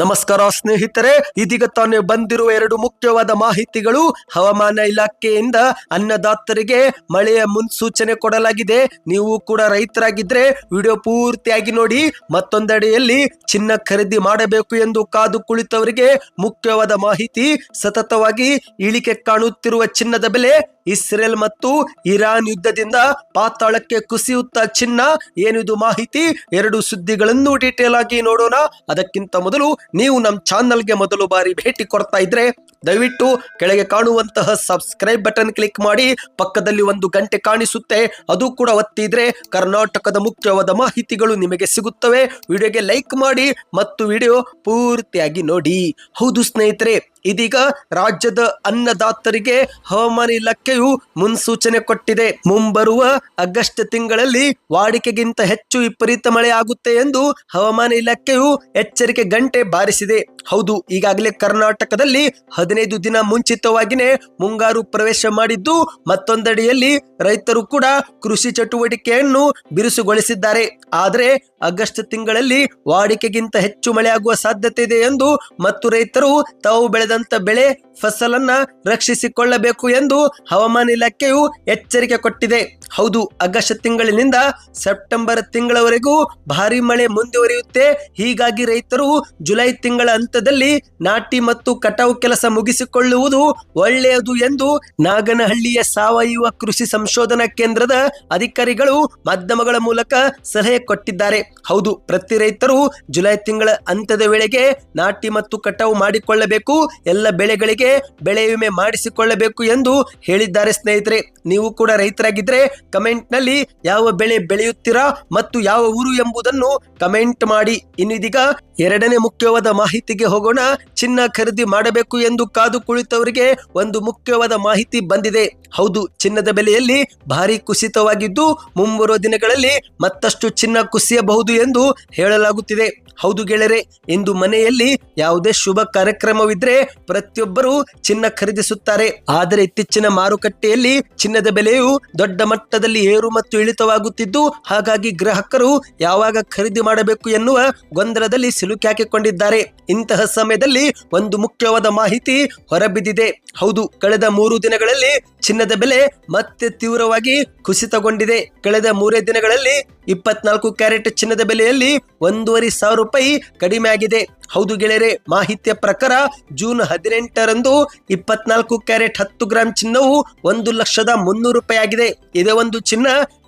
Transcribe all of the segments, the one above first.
ನಮಸ್ಕಾರ ಸ್ನೇಹಿತರೆ, ಇದೀಗ ತಾನೇ ಬಂದಿರುವ ಎರಡು ಮುಖ್ಯವಾದ ಮಾಹಿತಿಗಳು. ಹವಾಮಾನ ಇಲಾಖೆಯಿಂದ ಅನ್ನದಾತರಿಗೆ ಮಳೆಯ ಮುನ್ಸೂಚನೆ ಕೊಡಲಾಗಿದೆ. ನೀವು ಕೂಡ ರೈತರಾಗಿದ್ರೆ ವಿಡಿಯೋ ಪೂರ್ತಿಯಾಗಿ ನೋಡಿ, ಮತ್ತೊಂದೆಡೆಯಲ್ಲಿ ಚಿನ್ನ ಖರೀದಿ ಮಾಡಬೇಕು ಎಂದು ಕಾದು ಕುಳಿತವರಿಗೆ ಮುಖ್ಯವಾದ ಮಾಹಿತಿ, ಸತತವಾಗಿ ಇಳಿಕೆ ಕಾಣುತ್ತಿರುವ ಚಿನ್ನದ ಬೆಲೆ, ಇಸ್ರೇಲ್ ಮತ್ತು ಇರಾನ್ ಯುದ್ಧದಿಂದ ಪಾತಾಳಕ್ಕೆ ಕುಸಿಯುತ್ತ ಚಿನ್ನ. ಏನಿದು ಮಾಹಿತಿ? ಎರಡು ಸುದ್ದಿಗಳನ್ನು ಡೀಟೇಲ್ ಆಗಿ ನೋಡೋಣ. ಅದಕ್ಕಿಂತ ಮೊದಲು ನೀವು ನಮ್ಮ ಚಾನಲ್ಗೆ ಮೊದಲು ಬಾರಿ ಭೇಟಿ ಕೊಡ್ತಾ ಇದ್ರೆ ದಯವಿಟ್ಟು ಕೆಳಗೆ ಕಾಣುವಂತಹ ಸಬ್ಸ್ಕ್ರೈಬ್ ಬಟನ್ ಕ್ಲಿಕ್ ಮಾಡಿ, ಪಕ್ಕದಲ್ಲಿ ಒಂದು ಗಂಟೆ ಕಾಣಿಸುತ್ತೆ, ಅದು ಕೂಡ ಒತ್ತಿದ್ರೆ ಕರ್ನಾಟಕದ ಮುಖ್ಯವಾದ ಮಾಹಿತಿಗಳು ನಿಮಗೆ ಸಿಗುತ್ತವೆ. ವಿಡಿಯೋಗೆ ಲೈಕ್ ಮಾಡಿ ಮತ್ತು ವಿಡಿಯೋ ಪೂರ್ತಿಯಾಗಿ ನೋಡಿ. ಹೌದು ಸ್ನೇಹಿತರೆ ಇದೀಗ ರಾಜ್ಯದ ಅನ್ನದಾತರಿಗೆ ಹವಾಮಾನ ಇಲಾಖೆಯು ಮುನ್ಸೂಚನೆ ಕೊಟ್ಟಿದೆ. ಮುಂಬರುವ ಆಗಸ್ಟ್ ತಿಂಗಳಲ್ಲಿ ವಾಡಿಕೆಗಿಂತ ಹೆಚ್ಚು ವಿಪರೀತ ಮಳೆ ಆಗುತ್ತೆ ಎಂದು ಹವಾಮಾನ ಇಲಾಖೆಯು ಎಚ್ಚರಿಕೆ ಗಂಟೆ ಬಾರಿಸಿದೆ. ಹೌದು, ಈಗಾಗಲೇ ಕರ್ನಾಟಕದಲ್ಲಿ ಹದಿನೈದು ದಿನ ಮುಂಚಿತವಾಗಿಯೇ ಮುಂಗಾರು ಪ್ರವೇಶ ಮಾಡಿದ್ದು, ಮತ್ತೊಂದಡಿಯಲ್ಲಿ ರೈತರು ಕೂಡ ಕೃಷಿ ಚಟುವಟಿಕೆಯನ್ನು ಬಿರುಸುಗೊಳಿಸಿದ್ದಾರೆ. ಆದರೆ ಆಗಸ್ಟ್ ತಿಂಗಳಲ್ಲಿ ವಾಡಿಕೆಗಿಂತ ಹೆಚ್ಚು ಮಳೆಯಾಗುವ ಸಾಧ್ಯತೆ ಇದೆ ಎಂದು ಮತ್ತು ರೈತರು ತಾವು ಬೆಳೆದಂತ ಬೆಳೆ ಫಸಲನ್ನ ರಕ್ಷಿಸಿಕೊಳ್ಳಬೇಕು ಎಂದು ಹವಾಮಾನ ಇಲಾಖೆಯು ಎಚ್ಚರಿಕೆ ಕೊಟ್ಟಿದೆ. ಹೌದು, ಆಗಸ್ಟ್ ತಿಂಗಳಿನಿಂದ ಸೆಪ್ಟೆಂಬರ್ ತಿಂಗಳವರೆಗೂ ಭಾರಿ ಮಳೆ ಮುಂದುವರಿಯುತ್ತೆ. ಹೀಗಾಗಿ ರೈತರು ಜುಲೈ ತಿಂಗಳ ಹಂತದಲ್ಲಿ ನಾಟಿ ಮತ್ತು ಕಟಾವು ಕೆಲಸ ಮುಗಿಸಿಕೊಳ್ಳುವುದು ಒಳ್ಳೆಯದು ಎಂದು ನಾಗನಹಳ್ಳಿಯ ಸಾವಯವ ಕೃಷಿ ಸಂಶೋಧನಾ ಕೇಂದ್ರದ ಅಧಿಕಾರಿಗಳು ಮಾಧ್ಯಮಗಳ ಮೂಲಕ ಸಲಹೆ ಕೊಟ್ಟಿದ್ದಾರೆ. ಹೌದು, ಪ್ರತಿ ರೈತರು ಜುಲೈ ತಿಂಗಳ ಅಂತ್ಯದ ವೇಳೆಗೆ ನಾಟಿ ಮತ್ತು ಕಟಾವು ಮಾಡಿಕೊಳ್ಳಬೇಕು ಎಲ್ಲ ಬೆಳೆಗಳಿಗೆ ಬೆಳೆ ವಿಮೆ ಮಾಡಿಸಿಕೊಳ್ಳಬೇಕು ಎಂದು ಹೇಳಿದ್ದಾರೆ ಸ್ನೇಹಿತರೆ. ನೀವು ಕೂಡ ರೈತರಾಗಿದ್ರೆ ಕಮೆಂಟ್ನಲ್ಲಿ ಯಾವ ಬೆಳೆ ಬೆಳೆಯುತ್ತೀರಾ ಮತ್ತು ಯಾವ ಊರು ಎಂಬುದನ್ನು ಕಮೆಂಟ್ ಮಾಡಿ. ಇನ್ನಿದೀಗ ಎರಡನೇ ಮುಖ್ಯವಾದ ಮಾಹಿತಿಗೆ ಹೋಗೋಣ. ಚಿನ್ನ ಖರೀದಿ ಮಾಡಬೇಕು ಎಂದು ಕಾದು ಕುಳಿತವರಿಗೆ ಒಂದು ಮುಖ್ಯವಾದ ಮಾಹಿತಿ ಬಂದಿದೆ. ಹೌದು, ಚಿನ್ನದ ಬೆಲೆಯಲ್ಲಿ ಭಾರಿ ಕುಸಿತವಾಗಿದ್ದು ಮುಂಬರುವ ದಿನಗಳಲ್ಲಿ ಮತ್ತಷ್ಟು ಚಿನ್ನ ಕುಸಿಯಬಹುದು ಎಂದು ಹೇಳಲಾಗುತ್ತಿದೆ. ಹೌದು ಗೆಳೆರೆ ಇಂದು ಮನೆಯಲ್ಲಿ ಯಾವುದೇ ಶುಭ ಕಾರ್ಯಕ್ರಮವಿದ್ರೆ ಪ್ರತಿಯೊಬ್ಬರು ಚಿನ್ನ ಖರೀದಿಸುತ್ತಾರೆ. ಆದರೆ ಇತ್ತೀಚಿನ ಮಾರುಕಟ್ಟೆಯಲ್ಲಿ ಚಿನ್ನದ ಬೆಲೆಯು ದೊಡ್ಡ ಮಟ್ಟದಲ್ಲಿ ಏರು ಮತ್ತು ಇಳಿತವಾಗುತ್ತಿದ್ದು, ಹಾಗಾಗಿ ಗ್ರಾಹಕರು ಯಾವಾಗ ಖರೀದಿ ಮಾಡಬೇಕು ಎನ್ನುವ ಗೊಂದಲದಲ್ಲಿ ಸಿಲುಕಿ ಹಾಕಿಕೊಂಡಿದ್ದಾರೆ. ಇಂತಹ ಸಮಯದಲ್ಲಿ ಒಂದು ಮುಖ್ಯವಾದ ಮಾಹಿತಿ ಹೊರಬಿದ್ದಿದೆ. ಹೌದು, ಕಳೆದ ಮೂರು ದಿನಗಳಲ್ಲಿ ಚಿನ್ನದ ಬೆಲೆ ಮತ್ತೆ ತೀವ್ರವಾಗಿ ಕುಸಿತಗೊಂಡಿದೆ. ಕಳೆದ ಮೂರೇ ದಿನಗಳಲ್ಲಿ ಇಪ್ಪತ್ನಾಲ್ಕು ಕ್ಯಾರೆಟ್ ಚಿನ್ನದ ಬೆಲೆಯಲ್ಲಿ ಒಂದೂವರೆ ಸಾವಿರ ರೂಪಾಯಿ ಕಡಿಮೆ ಆಗಿದೆ ಹೌದು ಗೆಳೆಯರೆ, ಮಾಹಿತಿಯ ಪ್ರಕಾರ ಜೂನ್ ಹದಿನೆಂಟರಂದು ಇಪ್ಪತ್ನಾಲ್ಕು ಕ್ಯಾರೆಟ್ ಹತ್ತು ಗ್ರಾಂ ಚಿನ್ನವು ಒಂದು ಲಕ್ಷದ ಮುನ್ನೂರು ರೂಪಾಯಿ ಆಗಿದೆ ಇದೇ ಒಂದು ಚಿನ್ನ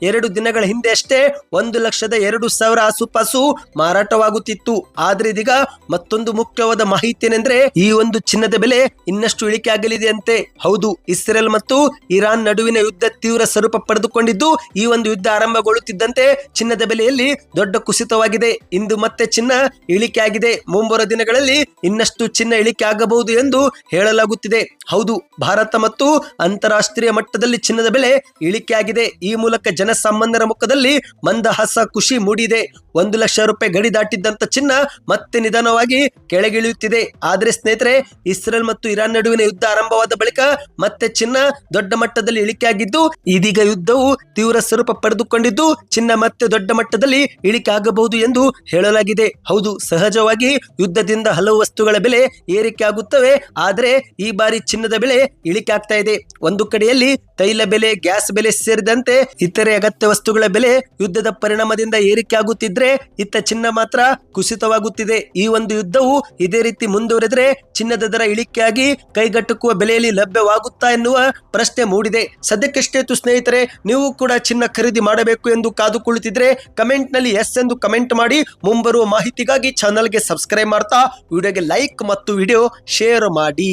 ಎರಡು ದಿನಗಳ ಹಿಂದೆ ಅಷ್ಟೇ ಒಂದು ಲಕ್ಷದ ಎರಡು ಸಾವಿರ ಆಸುಪಾಸು ಮಾರಾಟವಾಗುತ್ತಿತ್ತು. ಆದ್ರೆ ಇದೀಗ ಮತ್ತೊಂದು ಮುಖ್ಯವಾದ ಮಾಹಿತಿ ಏನೆಂದ್ರೆ ಈ ಒಂದು ಚಿನ್ನದ ಬೆಲೆ ಇನ್ನಷ್ಟು ಇಳಿಕೆ ಆಗಲಿದೆ ಅಂತೆ ಹೌದು, ಇಸ್ರೇಲ್ ಮತ್ತು ಇರಾನ್ ನಡುವಿನ ಯುದ್ಧ ತೀವ್ರ ಸ್ವರೂಪ ಪಡೆದುಕೊಂಡಿದ್ದು ಈ ಒಂದು ಯುದ್ಧ ಆರಂಭಗೊಳ್ಳುತ್ತಿದ್ದಂತೆ ಚಿನ್ನದ ಬೆಲೆಯಲ್ಲಿ ದೊಡ್ಡ ಕುಸಿತವಾಗಿದೆ. ಇಂದು ಮತ್ತೆ ಚಿನ್ನ ಇಳಿಕೆ ಆಗಿದೆ ಮುಂಬರುವ ದಿನಗಳಲ್ಲಿ ಇನ್ನಷ್ಟು ಚಿನ್ನ ಇಳಿಕೆ ಆಗಬಹುದು ಎಂದು ಹೇಳಲಾಗುತ್ತಿದೆ. ಹೌದು, ಭಾರತ ಮತ್ತು ಅಂತಾರಾಷ್ಟ್ರೀಯ ಮಟ್ಟದಲ್ಲಿ ಚಿನ್ನದ ಬೆಲೆ ಇಳಿಕೆಯಾಗಿದೆ. ಈ ಮೂಲಕ ಜನಸಾಮಾನ್ಯರ ಮುಖದಲ್ಲಿ ಮಂದಹಾಸ, ಖುಷಿ ಮೂಡಿದೆ. ಒಂದು ಲಕ್ಷ ರೂಪಾಯಿ ಗಡಿ ದಾಟಿದ್ದಂತ ಚಿನ್ನ ಮತ್ತೆ ನಿಧಾನವಾಗಿ ಕೆಳಗಿಳಿಯುತ್ತಿದೆ. ಆದ್ರೆ ಸ್ನೇಹಿತರೆ, ಇಸ್ರೇಲ್ ಮತ್ತು ಇರಾನ್ ನಡುವಿನ ಯುದ್ಧ ಆರಂಭವಾದ ಬಳಿಕ ಮತ್ತೆ ಚಿನ್ನ ದೊಡ್ಡ ಮಟ್ಟದಲ್ಲಿ ಇಳಿಕೆಯಾಗಿದ್ದು, ಇದೀಗ ಯುದ್ಧವು ತೀವ್ರ ಸ್ವರೂಪ ಪಡೆದುಕೊಂಡಿದ್ದು, ಚಿನ್ನ ಮತ್ತೆ ದೊಡ್ಡ ಮಟ್ಟದಲ್ಲಿ ಇಳಿಕೆ ಆಗಬಹುದು ಎಂದು ಹೇಳಲಾಗಿದೆ. ಹೌದು, ಸಹಜವಾಗಿ ಯುದ್ಧದಿಂದ ಹಲವು ವಸ್ತುಗಳ ಬೆಲೆ ಏರಿಕೆ ಆಗುತ್ತವೆ ಆದರೆ ಈ ಬಾರಿ ಚಿನ್ನದ ಬೆಲೆ ಇಳಿಕೆ ಆಗ್ತಾ ಇದೆ. ಒಂದು ಕಡೆಯಲ್ಲಿ ತೈಲ ಬೆಲೆ, ಗ್ಯಾಸ್ ಬೆಲೆ ಸೇರಿದಂತೆ ಇತರೆ ಅಗತ್ಯ ವಸ್ತುಗಳ ಬೆಲೆ ಯುದ್ಧದ ಪರಿಣಾಮದಿಂದ ಏರಿಕೆ ಆಗುತ್ತಿದ್ರೆ ಇತ್ತ ಚಿನ್ನ ಮಾತ್ರ ಕುಸಿತವಾಗುತ್ತಿದೆ. ಈ ಒಂದು ಯುದ್ಧವು ಇದೇ ರೀತಿ ಮುಂದುವರೆದ್ರೆ ಚಿನ್ನದ ದರ ಇಳಿಕೆಯಾಗಿ ಕೈಗಟ್ಟುಕುವ ಬೆಲೆಯಲ್ಲಿ ಲಭ್ಯವಾಗುತ್ತಾ ಎನ್ನುವ ಪ್ರಶ್ನೆ ಮೂಡಿದೆ. ಸದ್ಯಕ್ಕಷ್ಟೇ ಸ್ನೇಹಿತರೆ, ನೀವು ಕೂಡ ಚಿನ್ನ ಖರೀದಿ ಮಾಡಬೇಕು ಎಂದು ಕಾದುಕೊಳ್ಳುತ್ತಿದ್ರೆ ಕಮೆಂಟ್ನಲ್ಲಿ ಎಸ್ ಎಂದು ಕಮೆಂಟ್ ಮಾಡಿ ಮುಂಬರುವ ಮಾಹಿತಿಗಾಗಿ ಚಾನಲ್ಗೆ ಸಬ್ಸ್ಕ್ರೈಬ್ ಮಾಡ್ತಾ ವಿಡಿಯೋಗೆ ಲೈಕ್ ಮತ್ತು ವಿಡಿಯೋ ಶೇರ್ ಮಾಡಿ.